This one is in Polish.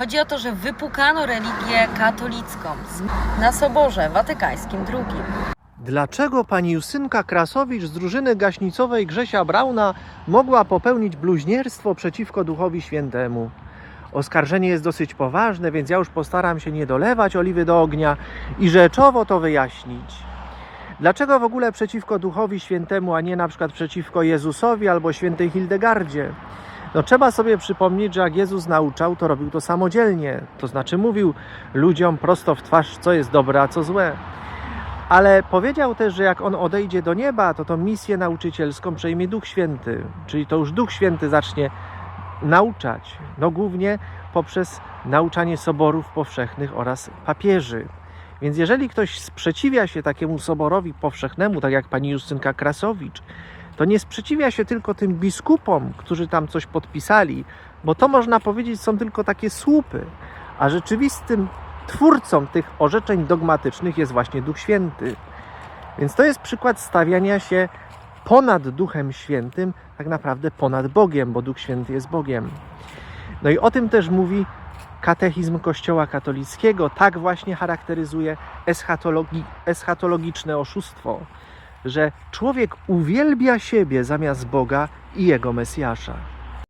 Chodzi o to, że wypukano religię katolicką na Soborze Watykańskim II. Dlaczego pani Jusynka Krasowicz z drużyny gaśnicowej Grzesia Brauna mogła popełnić bluźnierstwo przeciwko Duchowi Świętemu? Oskarżenie jest dosyć poważne, więc ja już postaram się nie dolewać oliwy do ognia i rzeczowo to wyjaśnić. Dlaczego w ogóle przeciwko Duchowi Świętemu, a nie na przykład przeciwko Jezusowi albo świętej Hildegardzie? No trzeba sobie przypomnieć, że jak Jezus nauczał, to robił to samodzielnie. To znaczy mówił ludziom prosto w twarz, co jest dobre, a co złe. Ale powiedział też, że jak on odejdzie do nieba, to tą misję nauczycielską przejmie Duch Święty. Czyli to już Duch Święty zacznie nauczać. No głównie poprzez nauczanie soborów powszechnych oraz papieży. Więc jeżeli ktoś sprzeciwia się takiemu soborowi powszechnemu, tak jak pani Justynka Krasowicz, to nie sprzeciwia się tylko tym biskupom, którzy tam coś podpisali, bo to można powiedzieć są tylko takie słupy, a rzeczywistym twórcą tych orzeczeń dogmatycznych jest właśnie Duch Święty. Więc to jest przykład stawiania się ponad Duchem Świętym, tak naprawdę ponad Bogiem, bo Duch Święty jest Bogiem. No i o tym też mówi katechizm Kościoła katolickiego. Tak właśnie charakteryzuje eschatologi- eschatologiczne oszustwo, że człowiek uwielbia siebie zamiast Boga i jego Mesjasza.